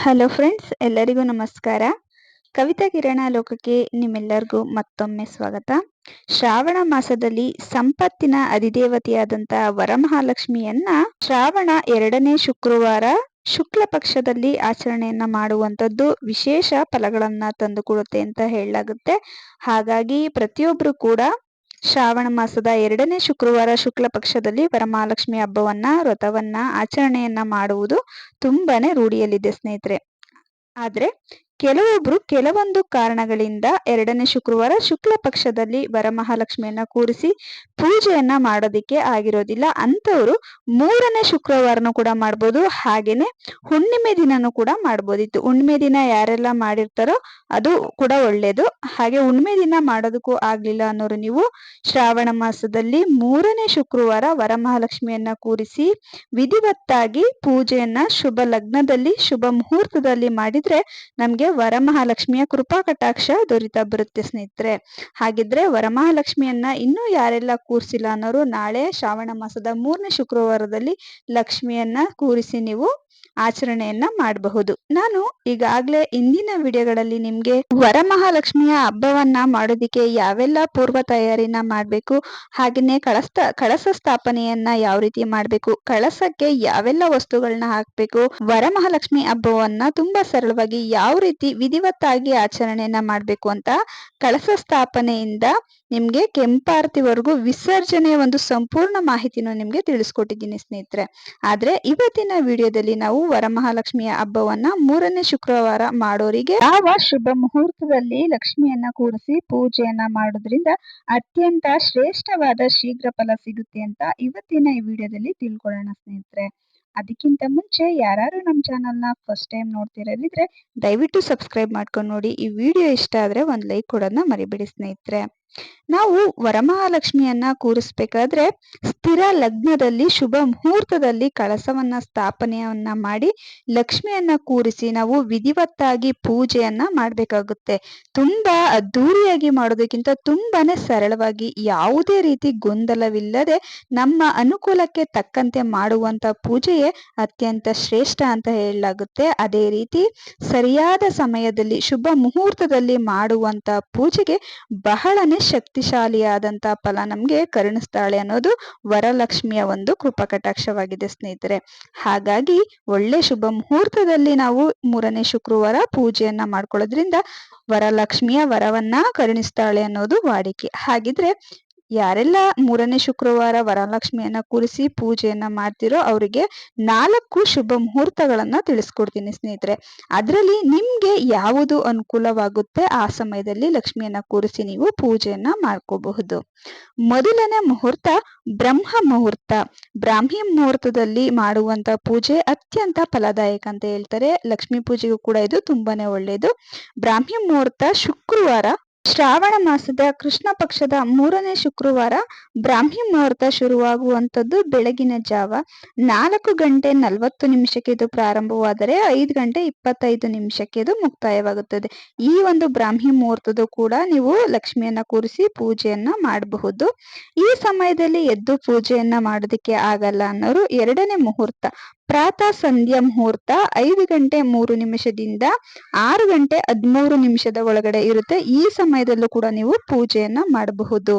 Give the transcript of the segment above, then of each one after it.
Hello friends ಎಲ್ಲರಿಗೂ ನಮಸ್ಕಾರ. ಕವಿತಾ ಕಿರಣ ಲೋಕಕ್ಕೆ ನಿಮ್ಮೆಲ್ಲರಿಗೂ ಮತ್ತೊಮ್ಮೆ ಸ್ವಾಗತ. ಶ್ರಾವಣ ಮಾಸದಲ್ಲಿ ಸಂಪತ್ತಿನ ಅಧಿದೇವತೆಯಾದಂತ ವರಮಹಾಲಕ್ಷ್ಮಿಯನ್ನ ಶ್ರಾವಣ ಎರಡನೇ ಶುಕ್ರವಾರ ಶುಕ್ಲ ಪಕ್ಷದಲ್ಲಿ ಆಚರಣೆಯನ್ನ ಮಾಡುವಂತದ್ದು ವಿಶೇಷ ಫಲಗಳನ್ನ ತಂದುಕೊಡುತ್ತೆ ಅಂತ ಹೇಳಲಾಗುತ್ತೆ. ಹಾಗಾಗಿ ಪ್ರತಿಯೊಬ್ರು ಕೂಡ ಶ್ರಾವಣ ಮಾಸದ ಎರಡನೇ ಶುಕ್ರವಾರ ಶುಕ್ಲ ಪಕ್ಷದಲ್ಲಿ ವರಮಹಾಲಕ್ಷ್ಮಿ ಹಬ್ಬವನ್ನ, ವ್ರತವನ್ನ, ಆಚರಣೆಯನ್ನ ಮಾಡುವುದು ತುಂಬಾನೇ ರೂಢಿಯಲ್ಲಿದೆ ಸ್ನೇಹಿತರೆ. ಆದ್ರೆ ಕೆಲವೊಬ್ರು ಕೆಲವೊಂದು ಕಾರಣಗಳಿಂದ ಎರಡನೇ ಶುಕ್ರವಾರ ಶುಕ್ಲ ಪಕ್ಷದಲ್ಲಿ ವರಮಹಾಲಕ್ಷ್ಮಿಯನ್ನ ಕೂರಿಸಿ ಪೂಜೆಯನ್ನ ಮಾಡೋದಿಕ್ಕೆ ಆಗಿರೋದಿಲ್ಲ. ಅಂತವರು ಮೂರನೇ ಶುಕ್ರವಾರನೂ ಕೂಡ ಮಾಡ್ಬೋದು, ಹಾಗೇನೆ ಹುಣ್ಣಿಮೆ ದಿನನೂ ಕೂಡ ಮಾಡ್ಬೋದಿತ್ತು. ಹುಣ್ಣಿಮೆ ದಿನ ಯಾರೆಲ್ಲ ಮಾಡಿರ್ತಾರೋ ಅದು ಕೂಡ ಒಳ್ಳೇದು. ಹಾಗೆ ಹುಣ್ಣಿಮೆ ದಿನ ಮಾಡೋದಕ್ಕೂ ಆಗ್ಲಿಲ್ಲ ಅನ್ನೋರು ನೀವು ಶ್ರಾವಣ ಮಾಸದಲ್ಲಿ ಮೂರನೇ ಶುಕ್ರವಾರ ವರಮಹಾಲಕ್ಷ್ಮಿಯನ್ನ ಕೂರಿಸಿ ವಿಧಿವತ್ತಾಗಿ ಪೂಜೆಯನ್ನ ಶುಭ ಲಗ್ನದಲ್ಲಿ, ಶುಭ ಮುಹೂರ್ತದಲ್ಲಿ ಮಾಡಿದ್ರೆ ನಮ್ಗೆ ವರಮಹಾಲಕ್ಷ್ಮಿಯ ಕೃಪಾ ಕಟಾಕ್ಷ, ದೊರೀತಾ ಬರುತ್ತೆ ಸ್ನೇಹಿತರೆ. ಹಾಗಿದ್ರೆ ವರಮಹಾಲಕ್ಷ್ಮಿಯನ್ನ ಇನ್ನೂ ಯಾರೆಲ್ಲ ಕೂರಿಸಿಲ್ಲ ಅನ್ನೋರು ನಾಳೆ ಶ್ರಾವಣ ಮಾಸದ ಮೂರನೇ ಶುಕ್ರವಾರದಲ್ಲಿ ಲಕ್ಷ್ಮಿಯನ್ನ ಕೂರಿಸಿ ನೀವು ಆಚರಣೆಯನ್ನ ಮಾಡಬಹುದು. ನಾನು ಈಗಾಗ್ಲೇ ಇಂದಿನ ವಿಡಿಯೋಗಳಲ್ಲಿ ನಿಮ್ಗೆ ವರಮಹಾಲಕ್ಷ್ಮಿಯ ಹಬ್ಬವನ್ನ ಮಾಡೋದಿಕ್ಕೆ ಯಾವೆಲ್ಲ ಪೂರ್ವ ತಯಾರಿನ ಮಾಡಬೇಕು ಹಾಗೆಯೇ ಕಳಸ ಕಳಸ ಸ್ಥಾಪನೆಯನ್ನ ಯಾವ ರೀತಿ ಮಾಡಬೇಕು, ಕಳಸಕ್ಕೆ ಯಾವೆಲ್ಲ ವಸ್ತುಗಳನ್ನ ಹಾಕ್ಬೇಕು, ವರಮಹಾಲಕ್ಷ್ಮಿ ಹಬ್ಬವನ್ನ ತುಂಬಾ ಸರಳವಾಗಿ ಯಾವ ರೀತಿ ವಿಧಿವತ್ತಾಗಿ ಆಚರಣೆಯನ್ನ ಮಾಡಬೇಕು ಅಂತ ಕಳಸ ಸ್ಥಾಪನೆಯಿಂದ ನಿಮ್ಗೆ ಕೆಂಪಾರತಿವರೆಗೂ ವಿಸರ್ಜನೆಯ ಒಂದು ಸಂಪೂರ್ಣ ಮಾಹಿತಿನೂ ನಿಮ್ಗೆ ತಿಳಿಸ್ಕೊಟ್ಟಿದ್ದೀನಿ ಸ್ನೇಹಿತರೆ. ಆದ್ರೆ ಇವತ್ತಿನ ವಿಡಿಯೋದಲ್ಲಿ ನಾವು ವರಮಹಾಲಕ್ಷ್ಮಿಯ ಹಬ್ಬವನ್ನ ಮೂರನೇ ಶುಕ್ರವಾರ ಮಾಡೋರಿಗೆ ಯಾವ ಶುಭ ಮುಹೂರ್ತದಲ್ಲಿ ಲಕ್ಷ್ಮಿಯನ್ನ ಕೂಡಿಸಿ ಪೂಜೆಯನ್ನ ಮಾಡೋದ್ರಿಂದ ಅತ್ಯಂತ ಶ್ರೇಷ್ಠವಾದ ಶೀಘ್ರ ಫಲ ಸಿಗುತ್ತೆ ಅಂತ ಇವತ್ತಿನ ಈ ವಿಡಿಯೋದಲ್ಲಿ ತಿಳ್ಕೊಳ್ಳೋಣ ಸ್ನೇಹಿತರೆ. ಅದಕ್ಕಿಂತ ಮುಂಚೆ ಯಾರು ನಮ್ಮ ಚಾನಲ್ನ ಫಸ್ಟ್ ಟೈಮ್ ನೋಡ್ತಿರೋದಿದ್ರೆ ದಯವಿಟ್ಟು ಸಬ್ಸ್ಕ್ರೈಬ್ ಮಾಡ್ಕೊಂಡು ನೋಡಿ. ಈ ವಿಡಿಯೋ ಇಷ್ಟ ಆದ್ರೆ ಒಂದು ಲೈಕ್ ಕೊಡೋದನ್ನ ಮರಿಬೇಡಿ ಸ್ನೇಹಿತರೆ. ನಾವು ವರಮಹಾಲಕ್ಷ್ಮಿಯನ್ನ ಕೂರಿಸ್ಬೇಕಾದ್ರೆ ಸ್ಥಿರ ಲಗ್ನದಲ್ಲಿ ಶುಭ ಮುಹೂರ್ತದಲ್ಲಿ ಕಳಸವನ್ನ ಸ್ಥಾಪನೆಯನ್ನ ಮಾಡಿ ಲಕ್ಷ್ಮಿಯನ್ನ ಕೂರಿಸಿ ನಾವು ವಿಧಿವತ್ತಾಗಿ ಪೂಜೆಯನ್ನ ಮಾಡಬೇಕಾಗುತ್ತೆ. ತುಂಬಾ ಅದ್ದೂರಿಯಾಗಿ ಮಾಡೋದಕ್ಕಿಂತ ತುಂಬಾನೇ ಸರಳವಾಗಿ ಯಾವುದೇ ರೀತಿ ಗೊಂದಲವಿಲ್ಲದೆ ನಮ್ಮ ಅನುಕೂಲಕ್ಕೆ ತಕ್ಕಂತೆ ಮಾಡುವಂತ ಪೂಜೆಯೇ ಅತ್ಯಂತ ಶ್ರೇಷ್ಠ ಅಂತ ಹೇಳಲಾಗುತ್ತೆ. ಅದೇ ರೀತಿ ಸರಿಯಾದ ಸಮಯದಲ್ಲಿ ಶುಭ ಮುಹೂರ್ತದಲ್ಲಿ ಮಾಡುವಂತ ಪೂಜೆಗೆ ಬಹಳನೇ ಶಕ್ತಿಶಾಲಿಯಾದಂತ ಫಲ ನಮ್ಗೆ ಕರುಣಿಸ್ತಾಳೆ ಅನ್ನೋದು ವರಲಕ್ಷ್ಮಿಯ ಒಂದು ಕೃಪಕಟಾಕ್ಷವಾಗಿದೆ ಸ್ನೇಹಿತರೆ. ಹಾಗಾಗಿ ಒಳ್ಳೆ ಶುಭ ಮುಹೂರ್ತದಲ್ಲಿ ನಾವು ಮೂರನೇ ಶುಕ್ರವಾರ ಪೂಜೆಯನ್ನ ಮಾಡ್ಕೊಳ್ಳೋದ್ರಿಂದ ವರಲಕ್ಷ್ಮಿಯ ವರವನ್ನ ಕರುಣಿಸ್ತಾಳೆ ಅನ್ನೋದು ವಾಡಿಕೆ. ಹಾಗಿದ್ರೆ ಯಾರೆಲ್ಲ ಮೂರನೇ ಶುಕ್ರವಾರ ವರಲಕ್ಷ್ಮಿಯನ್ನ ಕೂರಿಸಿ ಪೂಜೆಯನ್ನ ಮಾಡ್ತಿರೋ ಅವರಿಗೆ ನಾಲ್ಕು ಶುಭ ಮುಹೂರ್ತಗಳನ್ನ ತಿಳಿಸ್ಕೊಡ್ತೀನಿ ಸ್ನೇಹಿತರೆ. ಅದರಲ್ಲಿ ನಿಮ್ಗೆ ಯಾವುದು ಅನುಕೂಲವಾಗುತ್ತೆ ಆ ಸಮಯದಲ್ಲಿ ಲಕ್ಷ್ಮಿಯನ್ನ ಕೂರಿಸಿ ನೀವು ಪೂಜೆಯನ್ನ ಮಾಡ್ಕೋಬಹುದು. ಮೊದಲನೇ ಮುಹೂರ್ತ ಬ್ರಹ್ಮ ಮುಹೂರ್ತ. ಬ್ರಾಹ್ಮಿ ಮುಹೂರ್ತದಲ್ಲಿ ಮಾಡುವಂತ ಪೂಜೆ ಅತ್ಯಂತ ಫಲದಾಯಕ ಅಂತ ಹೇಳ್ತಾರೆ. ಲಕ್ಷ್ಮಿ ಪೂಜೆಗೂ ಕೂಡ ಇದು ತುಂಬಾನೇ ಒಳ್ಳೆಯದು ಬ್ರಾಹ್ಮಿ ಮುಹೂರ್ತ ಶುಕ್ರವಾರ ಶ್ರಾವಣ ಮಾಸದ ಕೃಷ್ಣ ಪಕ್ಷದ ಮೂರನೇ ಶುಕ್ರವಾರ ಬ್ರಾಹ್ಮಿ ಮುಹೂರ್ತ ಶುರುವಾಗುವಂಥದ್ದು ಬೆಳಗಿನ ಜಾವ. ನಾಲ್ಕು ಗಂಟೆ ನಲವತ್ತು ನಿಮಿಷಕ್ಕೆ ಇದು ಪ್ರಾರಂಭವಾದರೆ ಐದು ಗಂಟೆ ಇಪ್ಪತ್ತೈದು ನಿಮಿಷಕ್ಕೆ ಇದು ಮುಕ್ತಾಯವಾಗುತ್ತದೆ. ಈ ಒಂದು ಬ್ರಾಹ್ಮಿ ಮುಹೂರ್ತದ ಕೂಡ ನೀವು ಲಕ್ಷ್ಮಿಯನ್ನ ಕೂರಿಸಿ ಪೂಜೆಯನ್ನ ಮಾಡಬಹುದು. ಈ ಸಮಯದಲ್ಲಿ ಎದ್ದು ಪೂಜೆಯನ್ನ ಮಾಡೋದಕ್ಕೆ ಆಗಲ್ಲ ಅನ್ನೋರು ಎರಡನೇ ಮುಹೂರ್ತ. ಪ್ರಾತಃ ಸಂಧ್ಯಾ ಮುಹೂರ್ತ ಐದು ಗಂಟೆ ಮೂರು ನಿಮಿಷದಿಂದ ಆರು ಗಂಟೆ ಹದಿಮೂರು ನಿಮಿಷದ ಒಳಗಡೆ ಇರುತ್ತೆ. ಈ ಸಮಯದಲ್ಲೂ ಕೂಡ ನೀವು ಪೂಜೆಯನ್ನ ಮಾಡಬಹುದು.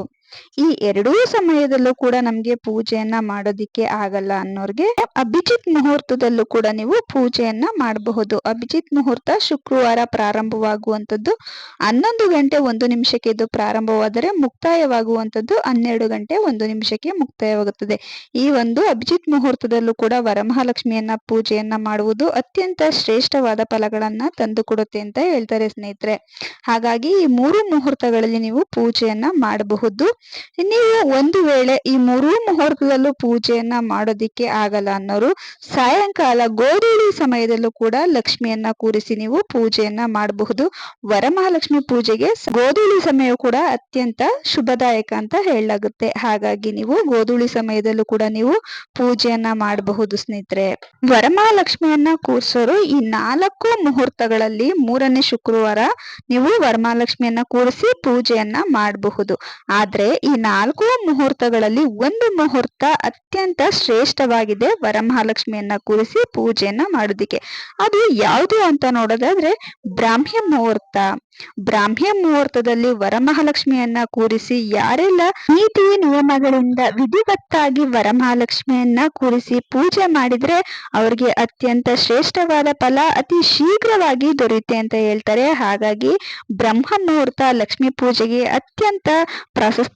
ಈ ಎರಡೂ ಸಮಯದಲ್ಲೂ ಕೂಡ ನಮ್ಗೆ ಪೂಜೆಯನ್ನ ಮಾಡೋದಿಕ್ಕೆ ಆಗಲ್ಲ ಅನ್ನೋರ್ಗೆ ಅಭಿಜಿತ್ ಮುಹೂರ್ತದಲ್ಲೂ ಕೂಡ ನೀವು ಪೂಜೆಯನ್ನ ಮಾಡಬಹುದು. ಅಭಿಜಿತ್ ಮುಹೂರ್ತ ಶುಕ್ರವಾರ ಪ್ರಾರಂಭವಾಗುವಂತದ್ದು ಹನ್ನೊಂದು ಗಂಟೆ ಒಂದು ನಿಮಿಷಕ್ಕೆ ಇದು ಪ್ರಾರಂಭವಾದರೆ ಮುಕ್ತಾಯವಾಗುವಂತದ್ದು ಹನ್ನೆರಡು ಗಂಟೆ ಒಂದು ನಿಮಿಷಕ್ಕೆ ಮುಕ್ತಾಯವಾಗುತ್ತದೆ. ಈ ಒಂದು ಅಭಿಜಿತ್ ಮುಹೂರ್ತದಲ್ಲೂ ಕೂಡ ವರಮಹಾಲಕ್ಷ್ಮಿಯನ್ನ ಪೂಜೆಯನ್ನ ಮಾಡುವುದು ಅತ್ಯಂತ ಶ್ರೇಷ್ಠವಾದ ಫಲಗಳನ್ನ ತಂದು ಕೊಡುತ್ತೆ ಅಂತ ಹೇಳ್ತಾರೆ ಸ್ನೇಹಿತರೆ. ಹಾಗಾಗಿ ಈ ಮೂರು ಮುಹೂರ್ತಗಳಲ್ಲಿ ನೀವು ಪೂಜೆಯನ್ನ ಮಾಡಬಹುದು. ನೀವು ಒಂದು ವೇಳೆ ಈ ಮೂರೂ ಮುಹೂರ್ತದಲ್ಲೂ ಪೂಜೆಯನ್ನ ಮಾಡೋದಿಕ್ಕೆ ಆಗಲ್ಲ ಅನ್ನೋರು, ಸಾಯಂಕಾಲ ಗೋಧೂಳಿ ಸಮಯದಲ್ಲೂ ಕೂಡ ಲಕ್ಷ್ಮಿಯನ್ನ ಕೂರಿಸಿ ನೀವು ಪೂಜೆಯನ್ನ ಮಾಡಬಹುದು. ವರಮಹಾಲಕ್ಷ್ಮಿ ಪೂಜೆಗೆ ಗೋಧೂಳಿ ಸಮಯ ಕೂಡ ಅತ್ಯಂತ ಶುಭದಾಯಕ ಅಂತ ಹೇಳಲಾಗುತ್ತೆ. ಹಾಗಾಗಿ ನೀವು ಗೋಧೂಳಿ ಸಮಯದಲ್ಲೂ ಕೂಡ ನೀವು ಪೂಜೆಯನ್ನ ಮಾಡಬಹುದು ಸ್ನೇಹಿತರೆ. ವರಮಹಾಲಕ್ಷ್ಮಿಯನ್ನ ಕೂರಿಸೋರು ಈ ನಾಲ್ಕು ಮುಹೂರ್ತಗಳಲ್ಲಿ ಮೂರನೇ ಶುಕ್ರವಾರ ನೀವು ವರಮಹಾಲಕ್ಷ್ಮಿಯನ್ನ ಕೂರಿಸಿ ಪೂಜೆಯನ್ನ ಮಾಡಬಹುದು. ಆದ್ರೆ ಈ ನಾಲ್ಕು ಮುಹೂರ್ತಗಳಲ್ಲಿ ಒಂದು ಮುಹೂರ್ತ ಅತ್ಯಂತ ಶ್ರೇಷ್ಠವಾಗಿದೆ ವರಮಹಾಲಕ್ಷ್ಮಿಯನ್ನ ಕೂರಿಸಿ ಪೂಜೆಯನ್ನ ಮಾಡೋದಿಕ್ಕೆ. ಅದು ಯಾವುದು ಅಂತ ನೋಡೋದಾದ್ರೆ ಬ್ರಾಹ್ಮ್ಯ ಮುಹೂರ್ತ. ಬ್ರಾಹ್ಮ್ಯ ಮುಹೂರ್ತದಲ್ಲಿ ವರಮಹಾಲಕ್ಷ್ಮಿಯನ್ನ ಕೂರಿಸಿ ಯಾರೆಲ್ಲ ನೀತಿ ನಿಯಮಗಳಿಂದ ವಿಧಿವತ್ತಾಗಿ ವರಮಹಾಲಕ್ಷ್ಮಿಯನ್ನ ಕೂರಿಸಿ ಪೂಜೆ ಮಾಡಿದ್ರೆ ಅವ್ರಿಗೆ ಅತ್ಯಂತ ಶ್ರೇಷ್ಠವಾದ ಫಲ ಅತಿ ಶೀಘ್ರವಾಗಿ ದೊರೆಯುತ್ತೆ ಅಂತ ಹೇಳ್ತಾರೆ. ಹಾಗಾಗಿ ಬ್ರಹ್ಮ ಮುಹೂರ್ತ ಲಕ್ಷ್ಮಿ ಪೂಜೆಗೆ ಅತ್ಯಂತ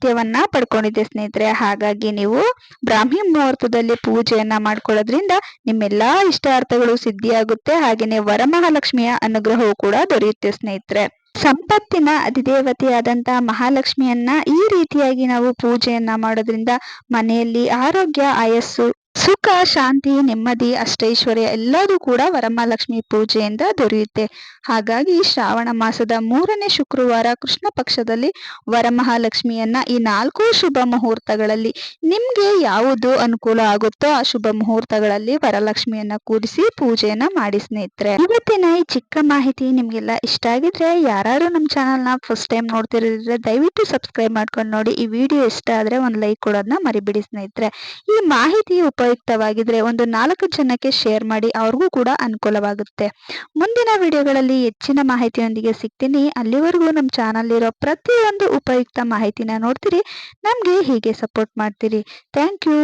ಪ್ರಾಶಸ್ತ್ಯವನ್ನ ಪಡ್ಕೊಂಡಿದೆ ಸ್ನೇಹಿತರೆ. ಹಾಗಾಗಿ ನೀವು ಬ್ರಾಹ್ಮಿ ಮುಹೂರ್ತದಲ್ಲಿ ಪೂಜೆಯನ್ನ ಮಾಡ್ಕೊಳ್ಳೋದ್ರಿಂದ ನಿಮ್ಮೆಲ್ಲಾ ಇಷ್ಟಾರ್ಥಗಳು ಸಿದ್ಧಿಯಾಗುತ್ತೆ. ಹಾಗೆಯೇ ವರಮಹಾಲಕ್ಷ್ಮಿಯ ಅನುಗ್ರಹವು ಕೂಡ ದೊರೆಯುತ್ತೆ ಸ್ನೇಹಿತರೆ. ಸಂಪತ್ತಿನ ಅಧಿದೇವತೆಯಾದಂತಹ ಮಹಾಲಕ್ಷ್ಮಿಯನ್ನ ಈ ರೀತಿಯಾಗಿ ನಾವು ಪೂಜೆಯನ್ನ ಮಾಡೋದ್ರಿಂದ ಮನೆಯಲ್ಲಿ ಆರೋಗ್ಯ, ಆಯಸ್ಸು ಸುಖ, ಶಾಂತಿ, ನೆಮ್ಮದಿ, ಅಷ್ಟೈಶ್ವರ್ಯ ಎಲ್ಲದೂ ಕೂಡ ವರಮಹಾಲಕ್ಷ್ಮಿ ಪೂಜೆಯಿಂದ ದೊರೆಯುತ್ತೆ. ಹಾಗಾಗಿ ಶ್ರಾವಣ ಮಾಸದ ಮೂರನೇ ಶುಕ್ರವಾರ ಕೃಷ್ಣ ಪಕ್ಷದಲ್ಲಿ ವರಮಹಾಲಕ್ಷ್ಮಿಯನ್ನ ಈ ನಾಲ್ಕು ಶುಭ ಮುಹೂರ್ತಗಳಲ್ಲಿ ನಿಮ್ಗೆ ಯಾವುದು ಅನುಕೂಲ ಆಗುತ್ತೋ ಆ ಶುಭ ಮುಹೂರ್ತಗಳಲ್ಲಿ ವರಲಕ್ಷ್ಮಿಯನ್ನ ಕೂರಿಸಿ ಪೂಜೆಯನ್ನ ಮಾಡಿ ಸ್ನೇಹಿತರೆ. ಇವತ್ತಿನ ಈ ಚಿಕ್ಕ ಮಾಹಿತಿ ನಿಮ್ಗೆಲ್ಲ ಇಷ್ಟ ಆಗಿದ್ರೆ ಯಾರು ನಮ್ಮ ಚಾನಲ್ನ ಫಸ್ಟ್ ಟೈಮ್ ನೋಡ್ತಿರೋದ್ರೆ ದಯವಿಟ್ಟು ಸಬ್ಸ್ಕ್ರೈಬ್ ಮಾಡ್ಕೊಂಡು ನೋಡಿ. ಈ ವಿಡಿಯೋ ಇಷ್ಟ ಆದ್ರೆ ಒಂದು ಲೈಕ್ ಕೊಡೋದನ್ನ ಮರಿಬಿಡಿ ಸ್ನೇಹಿತರೆ. ಈ ಮಾಹಿತಿ ಉಪಯುಕ್ತವಾಗಿದ್ರೆ ಒಂದು ನಾಲ್ಕು ಜನಕ್ಕೆ ಶೇರ್ ಮಾಡಿ ಅವ್ರಿಗೂ ಕೂಡ ಅನುಕೂಲವಾಗುತ್ತೆ. ಮುಂದಿನ ವಿಡಿಯೋಗಳಲ್ಲಿ ಹೆಚ್ಚಿನ ಮಾಹಿತಿಯೊಂದಿಗೆ ಸಿಗ್ತೀನಿ. ಅಲ್ಲಿವರೆಗೂ ನಮ್ಮ ಚಾನಲ್ ಇರೋ ಪ್ರತಿಯೊಂದು ಉಪಯುಕ್ತ ಮಾಹಿತಿನ ನೋಡ್ತೀರಿ. ನಮಗೆ ಹೀಗೆ ಸಪೋರ್ಟ್ ಮಾಡ್ತೀರಿ. Thank you